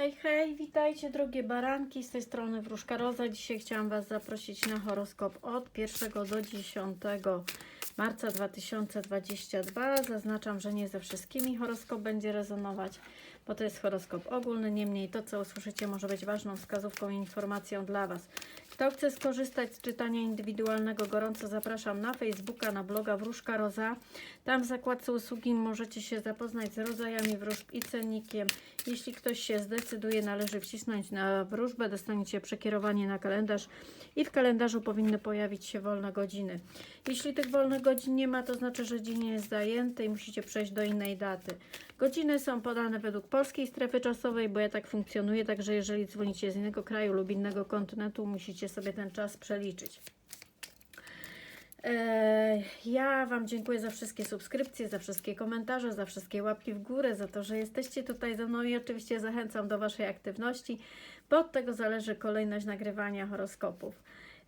Hej, hej, witajcie drogie baranki, z tej strony Wróżka Roza. Dzisiaj chciałam Was zaprosić na horoskop od 1 do 10 marca 2022. Zaznaczam, że nie ze wszystkimi horoskop będzie rezonować, bo to jest horoskop ogólny. Niemniej to, co usłyszycie, może być ważną wskazówką i informacją dla Was. Kto chce skorzystać z czytania indywidualnego, gorąco zapraszam na Facebooka, na bloga Wróżka Roza. Tam w zakładce usługi możecie się zapoznać z rodzajami wróżb i cennikiem. Jeśli ktoś się zdecyduje, należy wcisnąć na wróżbę, dostaniecie przekierowanie na kalendarz i w kalendarzu powinny pojawić się wolne godziny. Jeśli tych wolnych godzin nie ma, to znaczy, że dzień jest zajęty i musicie przejść do innej daty. Godziny są podane według polskiej strefy czasowej, bo ja tak funkcjonuję, także jeżeli dzwonicie z innego kraju lub innego kontynentu, musicie sobie ten czas przeliczyć. Eee, Ja Wam dziękuję za wszystkie subskrypcje, za wszystkie komentarze, za wszystkie łapki w górę, za to, że jesteście tutaj ze mną i oczywiście zachęcam do Waszej aktywności, bo od tego zależy kolejność nagrywania horoskopów.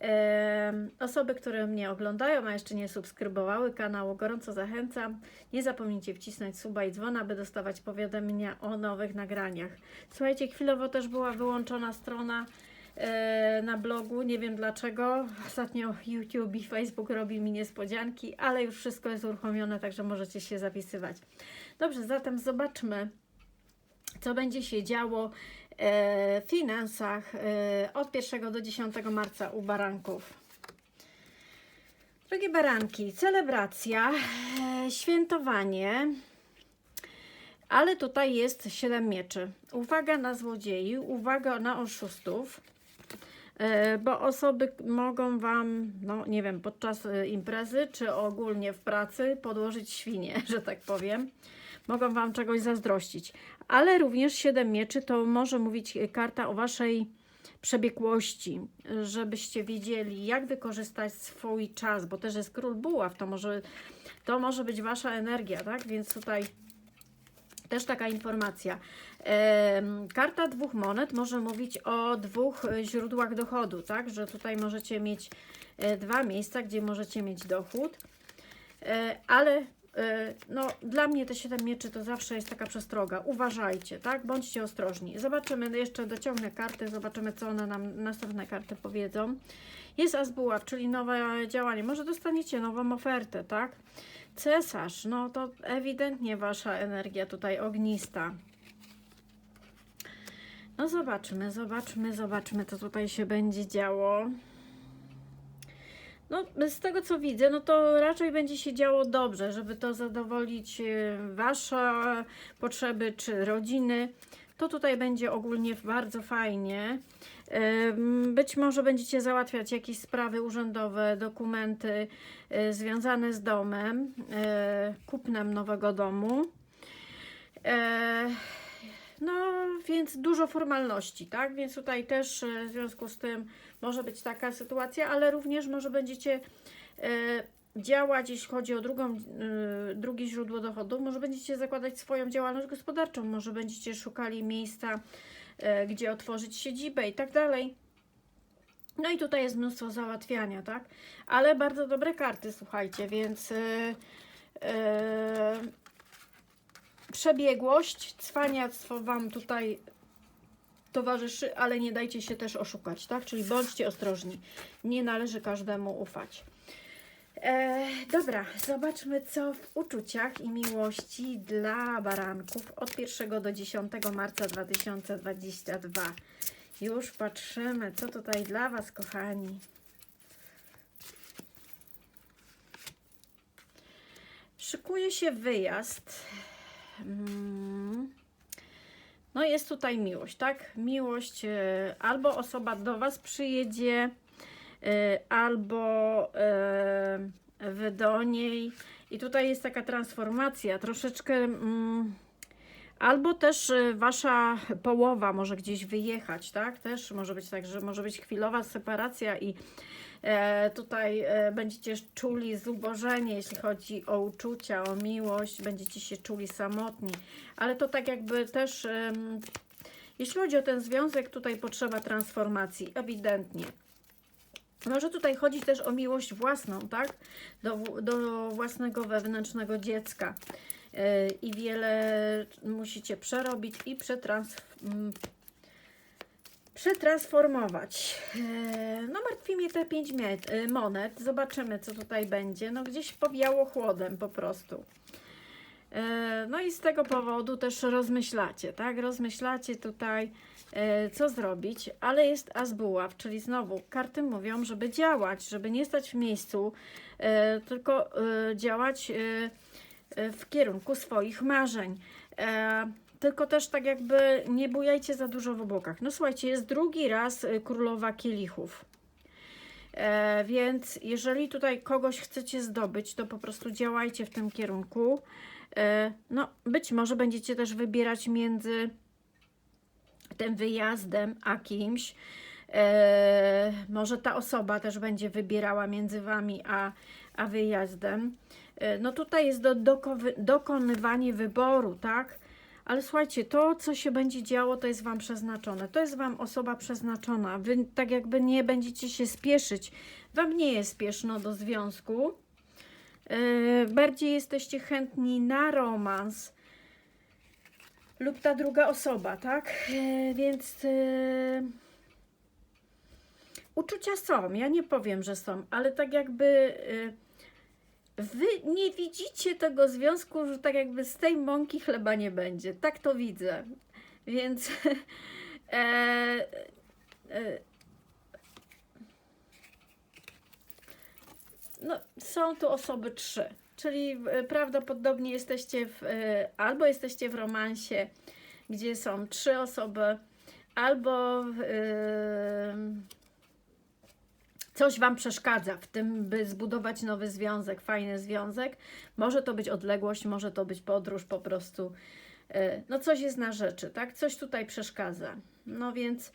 Em, Osoby, które mnie oglądają, a jeszcze nie subskrybowały kanału, gorąco zachęcam. Nie zapomnijcie wcisnąć suba i dzwona, by dostawać powiadomienia o nowych nagraniach. Słuchajcie, chwilowo też była wyłączona strona e, na blogu. Nie wiem dlaczego. Ostatnio YouTube i Facebook robi mi niespodzianki, ale już wszystko jest uruchomione, także możecie się zapisywać. Dobrze, zatem zobaczmy, co będzie się działo e, w finansach e, od 1 do 10 marca u baranków. Drogie baranki, celebracja, e, świętowanie, ale tutaj jest 7 mieczy. Uwaga na złodziei, uwaga na oszustów, e, bo osoby mogą Wam, no nie wiem, podczas e, imprezy czy ogólnie w pracy podłożyć świnie, że tak powiem. Mogą Wam czegoś zazdrościć. Ale również 7 mieczy to może mówić e, karta o Waszej przebiegłości, żebyście wiedzieli, jak wykorzystać swój czas, bo też jest król buław, to może, to może być Wasza energia, tak? Więc tutaj też taka informacja. Karta dwóch monet może mówić o dwóch e, źródłach dochodu, tak? Że tutaj możecie mieć e, dwa miejsca, gdzie możecie mieć dochód, E, ale no, dla mnie te 7 mieczy to zawsze jest taka przestroga. Uważajcie, tak? Bądźcie ostrożni. Zobaczymy, jeszcze dociągnę karty, zobaczymy, co one nam następne karty powiedzą. Jest As Buław, czyli nowe działanie. Może dostaniecie nową ofertę, tak? Cesarz, no to ewidentnie wasza energia tutaj ognista. No zobaczmy, zobaczmy, zobaczmy, co tutaj się będzie działo. No, z tego co widzę, no to raczej będzie się działo dobrze, żeby to zadowolić e, Wasze potrzeby czy rodziny. To tutaj będzie ogólnie bardzo fajnie. Być może będziecie załatwiać jakieś sprawy urzędowe, dokumenty e, związane z domem, e, kupnem nowego domu. E, No, więc dużo formalności, tak? Więc tutaj też w związku z tym może być taka sytuacja, ale również może będziecie działać, jeśli chodzi o drugą, e, drugie źródło dochodu, może będziecie zakładać swoją działalność gospodarczą, może będziecie szukali miejsca, e, gdzie otworzyć siedzibę i tak dalej. No i tutaj jest mnóstwo załatwiania, tak? Ale bardzo dobre karty, słuchajcie, więc e, e, przebiegłość, cwaniactwo Wam tutaj towarzyszy, ale nie dajcie się też oszukać, tak? Czyli bądźcie ostrożni. Nie należy każdemu ufać. E, dobra, zobaczmy co w uczuciach i miłości dla baranków od 1 do 10 marca 2022. Już patrzymy, co tutaj dla Was, kochani. Szykuje się wyjazd. Mm. No jest tutaj miłość, tak? Miłość, e, albo osoba do Was przyjedzie, albo e, Wy do niej. I tutaj jest taka transformacja, troszeczkę... Mm, Albo też e, wasza połowa może gdzieś wyjechać, tak? Też może być tak, że może być chwilowa separacja i e, tutaj e, będziecie czuli zubożenie, jeśli chodzi o uczucia, o miłość, będziecie się czuli samotni. Ale to tak jakby też, jeśli chodzi o ten związek, tutaj potrzeba transformacji, ewidentnie. Może tutaj chodzi też o miłość własną, tak? Do, do własnego wewnętrznego dziecka. e, i wiele musicie przerobić i przetrans m, przetransformować. E, No martwi mnie te 5 monet. Zobaczymy, co tutaj będzie. No gdzieś powiało chłodem po prostu. E, No i z tego powodu też rozmyślacie, tak? Rozmyślacie tutaj, e, co zrobić, ale jest as buław, czyli znowu karty mówią, żeby działać, żeby nie stać w miejscu, e, tylko działać w kierunku swoich marzeń. Tylko też tak jakby nie bujajcie za dużo w obłokach. No słuchajcie, jest drugi raz królowa kielichów. E, więc jeżeli tutaj kogoś chcecie zdobyć, to po prostu działajcie w tym kierunku. E, no, być może będziecie też wybierać między tym wyjazdem a kimś. E, może ta osoba też będzie wybierała między wami a, a wyjazdem. No tutaj jest do, dokowy, dokonywanie wyboru, tak? Ale słuchajcie, to co się będzie działo, to jest Wam przeznaczone. To jest Wam osoba przeznaczona. Wy tak jakby nie będziecie się spieszyć. Wam nie jest spieszno do związku. Yy, bardziej jesteście chętni na romans lub ta druga osoba, tak? Yy, więc yy, uczucia są. Ja nie powiem, że są, ale tak jakby yy, wy nie widzicie tego związku, że tak jakby z tej mąki chleba nie będzie. Tak to widzę. Więc e, e, no, są tu osoby trzy. Czyli e, prawdopodobnie jesteście w, e, albo jesteście w romansie, gdzie są trzy osoby, albo e, coś Wam przeszkadza w tym, by zbudować nowy związek, fajny związek. Może to być odległość, może to być podróż po prostu. E, No coś jest na rzeczy, tak? Coś tutaj przeszkadza. No więc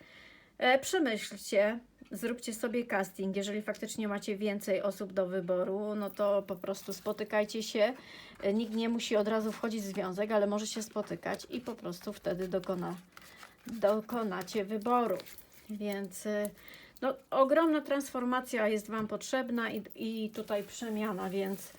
e, przemyślcie, zróbcie sobie casting. Jeżeli faktycznie macie więcej osób do wyboru, no to po prostu spotykajcie się. E, Nikt nie musi od razu wchodzić w związek, ale może się spotykać i po prostu wtedy dokona, dokonacie wyboru. Więc e, no, ogromna transformacja jest Wam potrzebna i, i tutaj przemiana, więc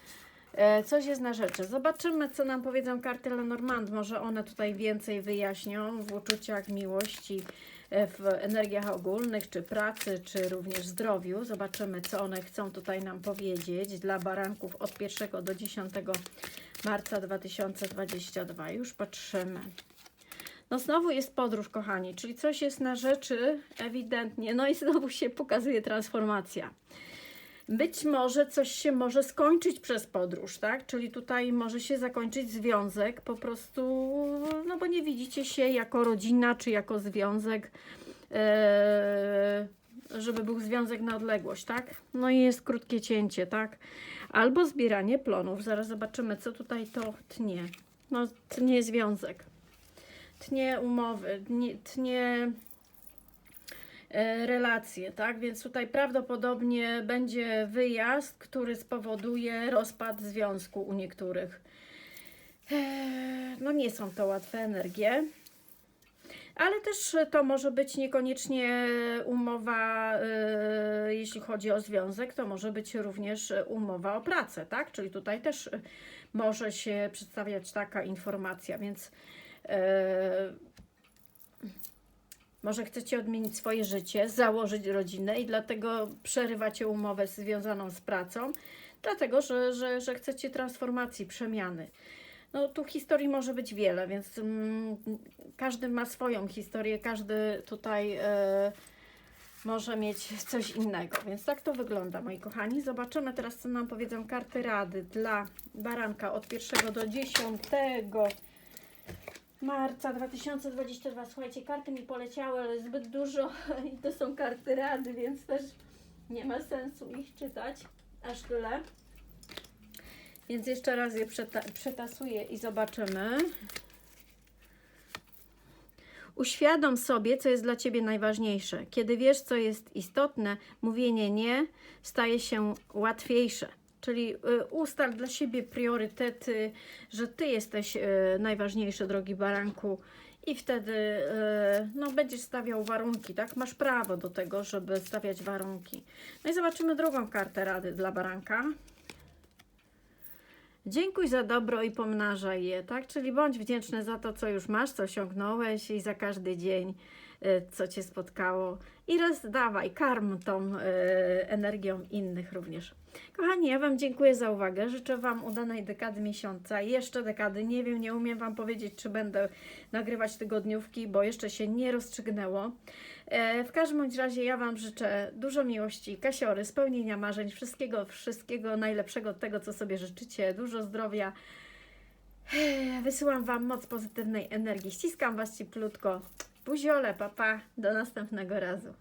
e, coś jest na rzeczy. Zobaczymy, co nam powiedzą karty Lenormand. Może one tutaj więcej wyjaśnią w uczuciach miłości, e, w energiach ogólnych, czy pracy, czy również zdrowiu. Zobaczymy, co one chcą tutaj nam powiedzieć dla baranków od 1 do 10 marca 2022. Już patrzymy. No znowu jest podróż, kochani, czyli coś jest na rzeczy, ewidentnie. No i znowu się pokazuje transformacja. Być może coś się może skończyć przez podróż, tak? Czyli tutaj może się zakończyć związek po prostu, no bo nie widzicie się jako rodzina czy jako związek, e, żeby był związek na odległość, tak? No i jest krótkie cięcie, tak? Albo zbieranie plonów. Zaraz zobaczymy, co tutaj to tnie. No, tnie związek tnie umowy, tnie, e, relacje, tak? Więc tutaj prawdopodobnie będzie wyjazd, który spowoduje rozpad związku u niektórych. E, No nie są to łatwe energie. Ale też to może być niekoniecznie umowa, e, jeśli chodzi o związek, to może być również umowa o pracę, tak? Czyli tutaj też może się przedstawiać taka informacja, więc może chcecie odmienić swoje życie, założyć rodzinę i dlatego przerywacie umowę związaną z pracą, dlatego że, że, że chcecie transformacji, przemiany. No tu historii może być wiele, więc mm, każdy ma swoją historię, każdy tutaj e, może mieć coś innego. Więc tak to wygląda, moi kochani. Zobaczymy teraz, co nam powiedzą karty rady dla baranka od 1 do 10 marca 2022. Słuchajcie, karty mi poleciały, ale zbyt dużo i to są karty rady, więc też nie ma sensu ich czytać aż tyle. Więc jeszcze raz je przeta- przetasuję i zobaczymy. Uświadom sobie, co jest dla Ciebie najważniejsze. Kiedy wiesz, co jest istotne, mówienie nie staje się łatwiejsze. Czyli y, ustal dla siebie priorytety, że Ty jesteś y, najważniejszy, drogi baranku, i wtedy y, no, będziesz stawiał warunki, tak? Masz prawo do tego, żeby stawiać warunki. No i zobaczymy drugą kartę rady dla baranka. Dziękuj za dobro i pomnażaj je, tak? Czyli bądź wdzięczny za to, co już masz, co osiągnąłeś i za każdy dzień, co cię spotkało. I rozdawaj, karm tą y, energią innych również. Kochani, ja Wam dziękuję za uwagę. Życzę Wam udanej dekady miesiąca. Jeszcze dekady. Nie wiem, nie umiem Wam powiedzieć, czy będę nagrywać tygodniówki, bo jeszcze się nie rozstrzygnęło. E, W każdym bądź razie ja Wam życzę dużo miłości, kasiory, spełnienia marzeń, wszystkiego, wszystkiego najlepszego, tego, co sobie życzycie, dużo zdrowia. E, Wysyłam Wam moc pozytywnej energii. Ściskam Was cieplutko. Buziole, papa. Do następnego razu.